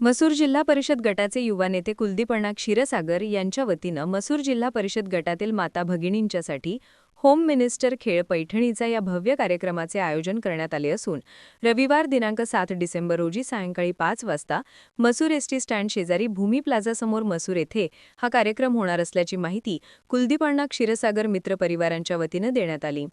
मसूर जिल्हा परिषद गटाचे युवा नेते कुलदीपणा क्षीरसागर यांच्या वतीनं मसूर जिल्हा परिषद गटातील माता भगिनींच्यासाठी होम मिनिस्टर खेळ पैठणीचा या भव्य कार्यक्रमाचे आयोजन करण्यात आले असून रविवार दिनांक सात डिसेंबर रोजी सायंकाळी पाच वाजता मसूर एसटी स्टँड शेजारी भूमी प्लाझासमोर मसूर येथे हा कार्यक्रम होणार असल्याची माहिती कुलदीप अण्णा क्षीरसागर मित्र परिवारांच्या वतीनं देण्यात आली.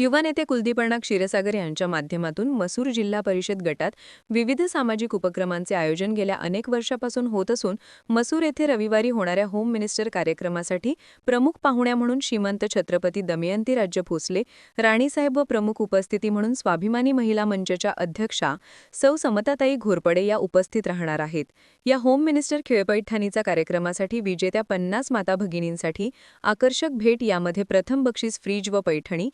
युवा नेते कुलदीपर्णा क्षीरसागर यांच्या माध्यमातून मसूर जिल्हा परिषद गटात विविध सामाजिक उपक्रमांचे आयोजन गेल्या अनेक वर्षापासून होत असून मसूर येथे रविवारी होणाऱ्या होम मिनिस्टर कार्यक्रमासाठी प्रमुख पाहुण्या म्हणून श्रीमंत छत्रपती दमयंती राज्य भोसले राणीसाहेब व प्रमुख उपस्थिती म्हणून स्वाभिमानी महिला मंचच्या अध्यक्षा सौ समताताई घोरपडे या उपस्थित राहणार आहेत. या होम मिनिस्टर खेळपैठणीचा कार्यक्रमासाठी विजेत्या पन्नास माता भगिनींसाठी आकर्षक भेट यामध्ये प्रथम बक्षीस फ्रीज व पैठणी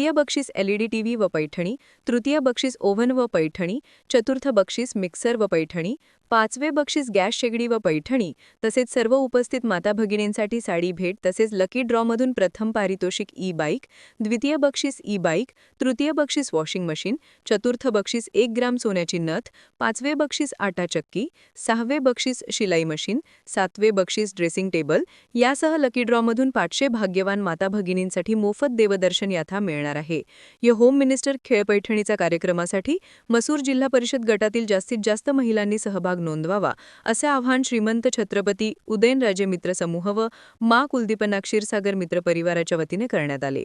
द्वितीय बक्षीस एलईडी टीव्ही व पैठणी तृतीय बक्षीस ओव्हन व पैठणी चतुर्थ बक्षीस मिक्सर व पैठणी पाचवे बक्षीस गॅस शेगडी व पैठणी तसेच सर्व उपस्थित माता भगिनींसाठी साडी भेट तसेच लकी ड्रॉमधून प्रथम पारितोषिक ई बाईक द्वितीय बक्षीस ई बाईक तृतीय बक्षीस वॉशिंग मशीन चतुर्थ बक्षीस एक ग्राम सोन्याची नथ पाचवे बक्षीस आटा चक्की सहावे बक्षीस शिलाई मशीन सातवे बक्षीस ड्रेसिंग टेबल यासह लकी ड्रॉमधून पाचशे भाग्यवान माता भगिनींसाठी मोफत देवदर्शन याथा मिळणार आहे. या होम मिनिस्टर खेळ पैठणीचा कार्यक्रमासाठी मसूर जिल्हा परिषद गटातील जास्तीत जास्त महिलांनी सहभाग नोंदवावा असे आव्हान श्रीमंत छत्रपती उदयनराजे मित्र समूह व मा कुलदीपना क्षीरसागर मित्र परिवाराच्या वतीने करण्यात आले.